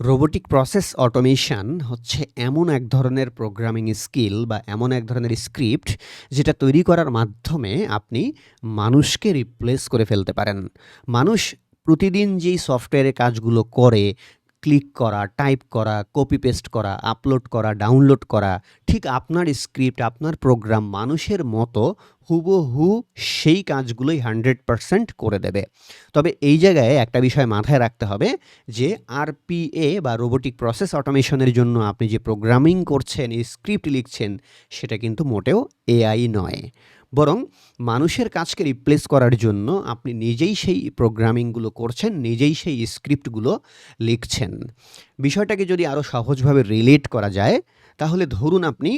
Robotic process automation হচ্ছে এমন এক ধরনের প্রোগ্রামিং স্কিল বা এমন এক ধরনের স্ক্রিপ্ট যেটা তৈরি করার মাধ্যমে আপনি মানুষকে রিপ্লেস করে ফেলতে পারেন। মানুষ প্রতিদিন যেই সফটওয়্যারে কাজগুলো করে ক্লিক করা টাইপ করা কপি পেস্ট করা আপলোড করা ডাউনলোড করা, ঠিক আপনার স্ক্রিপ্ট আপনার প্রোগ্রাম মানুষের মতো হুবহু সেই কাজগুলোই হান্ড্রেড পারসেন্ট করে দেবে। তবে এই জায়গায় একটা বিষয় মাথায় রাখতে হবে যে আরপিএ বা রোবোটিক প্রসেস অটোমেশনের জন্য আপনি যে প্রোগ্রামিং করছেন স্ক্রিপ্ট লিখছেন, সেটা কিন্তু মোটেও এআই নয়। বরং মানুষের কাজকে রিপ্লেস করার জন্য আপনি নিজেই সেই প্রোগ্রামিংগুলো করছেন, নিজেই সেই স্ক্রিপ্টগুলো লিখছেন। বিষয়টাকে যদি আরও সহজভাবে রিলেট করা যায়, তাহলে ধরুন আপনি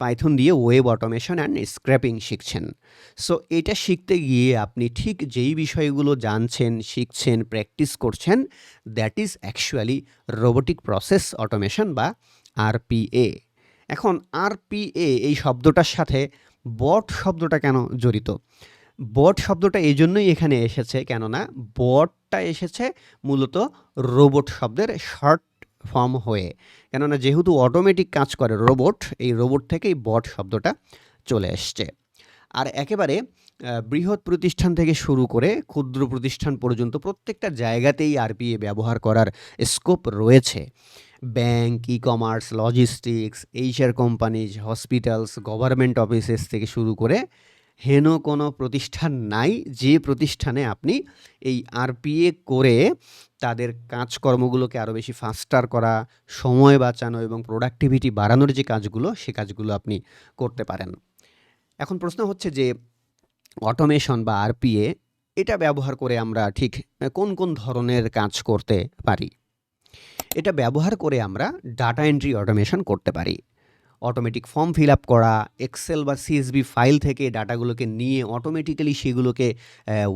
পাইথন দিয়ে ওয়েব অটোমেশন অ্যান্ড স্ক্র্যাপিং শিখছেন। সো এটা শিখতে গিয়ে আপনি ঠিক যেই বিষয়গুলো জানছেন, শিখছেন প্র্যাকটিস করছেন that is actually robotic process automation বা আরপিএ এখন আরপিএ এই শব্দটার সাথে বট শব্দটা কেন জড়িত? বট শব্দটা এই জন্যই এখানে এসেছে, কেননা বটটা এসেছে মূলত রোবট শব্দের শর্ট ফর্ম হয়ে। কেননা যেহেতু অটোমেটিক কাজ করে রোবট, এই রোবট থেকেই বট শব্দটা চলে এসছে। আর একেবারে বৃহৎ প্রতিষ্ঠান থেকে শুরু করে ক্ষুদ্র প্রতিষ্ঠান পর্যন্ত প্রত্যেকটা জায়গাতেই আরপিএ ব্যবহার করার স্কোপ রয়েছে। Bank e commerce logistics, HR companies, hospitals, government offices থেকে শুরু করে হেন কোনো প্রতিষ্ঠান নাই। যে প্রতিষ্ঠানে আপনি এই আরপিএ করে তাদের কাজকর্মগুলোকে আরও বেশি ফাস্টার করা, সময় বাঁচানো এবং প্রোডাক্টিভিটি বাড়ানোর যে কাজগুলো, সে কাজগুলো আপনি করতে পারেন। এখন প্রশ্ন হচ্ছে যে অটোমেশন বা আরপিএ, এটা ব্যবহার করে আমরা ঠিক কোন কোন ধরনের কাজ করতে পারি? এটা ব্যবহার করে আমরা ডাটা এন্ট্রি অটোমেশন করতে পারি। অটোমেটিক ফর্ম ফিল আপ করা এক্সেল বা সিএসবি ফাইল থেকে ডাটাগুলোকে নিয়ে অটোমেটিক্যালি সেগুলোকে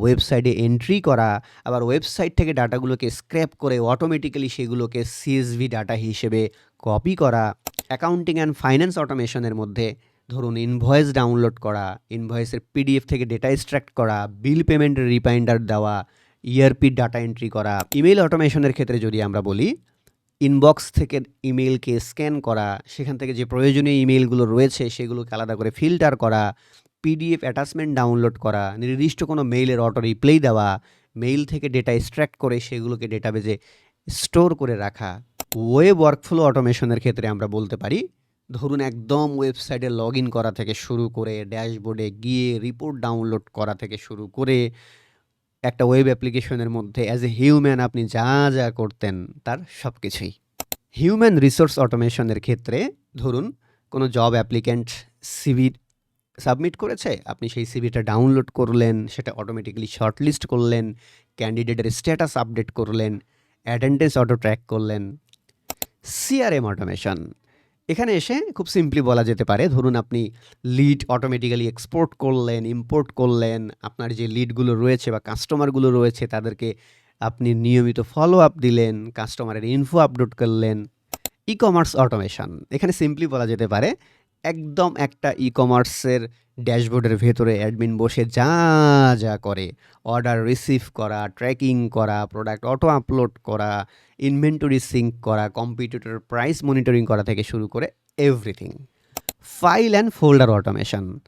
ওয়েবসাইটে এন্ট্রি করা, আবার ওয়েবসাইট থেকে ডাটাগুলোকে স্ক্র্যাপ করে অটোমেটিক্যালি সেগুলোকে সিএসভি ডাটা হিসেবে কপি করা অ্যাকাউন্টিং অ্যান্ড ফাইন্যান্স অটোমেশনের মধ্যে ধরুন ইনভয়েস ডাউনলোড করা ইনভয়েসের পিডিএফ থেকে ডেটা এক্সট্রাক্ট করা বিল পেমেন্টের রিমাইন্ডার দেওয়া ইআরপি ডাটা এন্ট্রি করা ইমেল অটোমেশনের ক্ষেত্রে যদি আমরা বলি ইনবক্স থেকে ইমেলকে স্ক্যান করা, সেখান থেকে যে প্রয়োজনীয় ইমেলগুলো রয়েছে সেগুলোকে আলাদা করে ফিল্টার করা পিডিএফ অ্যাটাচমেন্ট ডাউনলোড করা, নির্দিষ্ট কোনো মেইলের অটো রিপ্লাই দেওয়া মেইল থেকে ডেটা এক্সট্র্যাক্ট করে সেগুলোকে ডেটাবেজে স্টোর করে রাখা। ওয়েব ওয়ার্কফ্লো অটোমেশনের ক্ষেত্রে আমরা বলতে পারি, ধরুন একদম ওয়েবসাইটে লগ ইন করা থেকে শুরু করে ড্যাশবোর্ডে গিয়ে রিপোর্ট ডাউনলোড করা থেকে শুরু করে একটা ওয়েব অ্যাপ্লিকেশনের মধ্যে অ্যাজ এ হিউম্যান আপনি যা যা করতেন, তার সব কিছুই হিউম্যান রিসোর্স অটোমেশনের ক্ষেত্রে ধরুন, কোনো জব অ্যাপ্লিক্যান্ট সিভি সাবমিট করেছে, আপনি সেই সিভিটা ডাউনলোড করলেন, সেটা অটোমেটিক্যালি শর্টলিস্ট করলেন ক্যান্ডিডেটের স্ট্যাটাস আপডেট করলেন অ্যাটেন্ডেন্স অটো ট্র্যাক করলেন। সিআরএম অটোমেশন এখানে এসে খুব সিম্পলি বলা যেতে পারে, ধরুন আপনি লিড অটোমেটিক্যালি এক্সপোর্ট করলেন ইম্পোর্ট করলেন, আপনার যে লিডগুলো রয়েছে বা কাস্টমারগুলো রয়েছে, তাদেরকে আপনি নিয়মিত ফলো আপ দিলেন কাস্টমারের ইনফো আপলোড করলেন। ই কমার্স অটোমেশন এখানে সিম্পলি বলা যেতে পারে, একদম একটা ই কমার্সের ড্যাশবোর্ডের ভেতরে অ্যাডমিন বসে যা যা করে। অর্ডার রিসিভ করা, ট্র্যাকিং করা, প্রোডাক্ট অটো আপলোড করা, ইনভেন্টরি সিঙ্ক করা কম্পিউটার প্রাইস মনিটরিং করা থেকে শুরু করে everything. File and folder automation.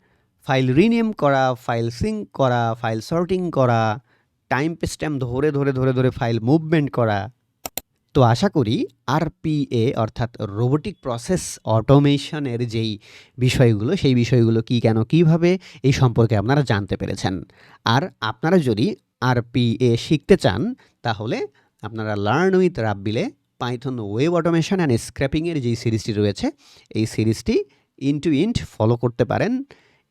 File rename করা, ফাইল সিঙ্ক করা, ফাইল সর্টিং করা, টাইম স্ট্যাম্প ধরে ধরে ধরে ধরে ফাইল মুভমেন্ট করা তো আশা করি আরপিএ অর্থাৎ রোবোটিক প্রসেস অটোমেশনের যেই বিষয়গুলো, সেই বিষয়গুলো কি, কেন, কীভাবে, এই সম্পর্কে আপনারা জানতে পেরেছেন। আর আপনারা যদি আরপিএ শিখতে চান, তাহলে আপনারা লার্ন উইথ রাব্বিলে পাইথন ওয়েব অটোমেশন অ্যান্ড স্ক্র্যাপিংয়ের যেই সিরিজটি রয়েছে, এই সিরিজটি ইন টু ইন্ট ফলো করতে পারেন।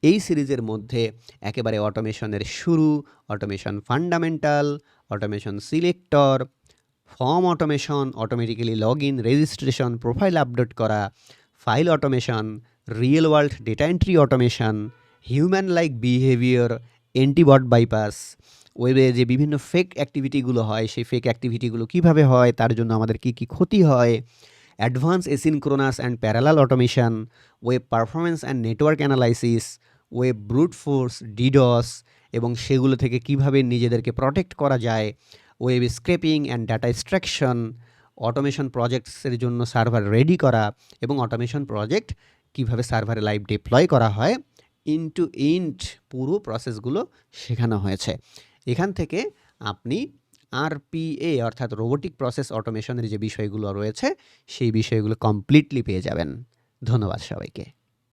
এই সিরিজের মধ্যে একেবারে অটোমেশনের শুরু automation fundamental automation selector form automation automatically log in registration profile update করা file automation real world data entry automation human like behaviour antibot bypass ওয়েবে যে বিভিন্ন ফেক অ্যাক্টিভিটিগুলো হয়, সেই ফেক অ্যাক্টিভিটিগুলো কীভাবে হয়, তার জন্য আমাদের কি কি ক্ষতি হয় advance asynchronous and parallel automation web performance and network analysis web brute force DDoS এবং সেগুলো থেকে কীভাবে নিজেদেরকে প্রটেক্ট করা যায় web scraping and data extraction automation প্রজেক্টসের জন্য সার্ভার রেডি করা এবং অটোমেশন প্রজেক্ট কীভাবে সার্ভারে লাইভ ডিপ্লয় করা হয় ইন টু ইন্ট পুরো প্রসেসগুলো শেখানো হয়েছে। এখান থেকে আপনি আরপিএ অর্থাৎ রোবোটিক প্রসেস অটোমেশনের যে বিষয়গুলো রয়েছে, সেই বিষয়গুলো কমপ্লিটলি পেয়ে যাবেন। ধন্যবাদ সবাইকে।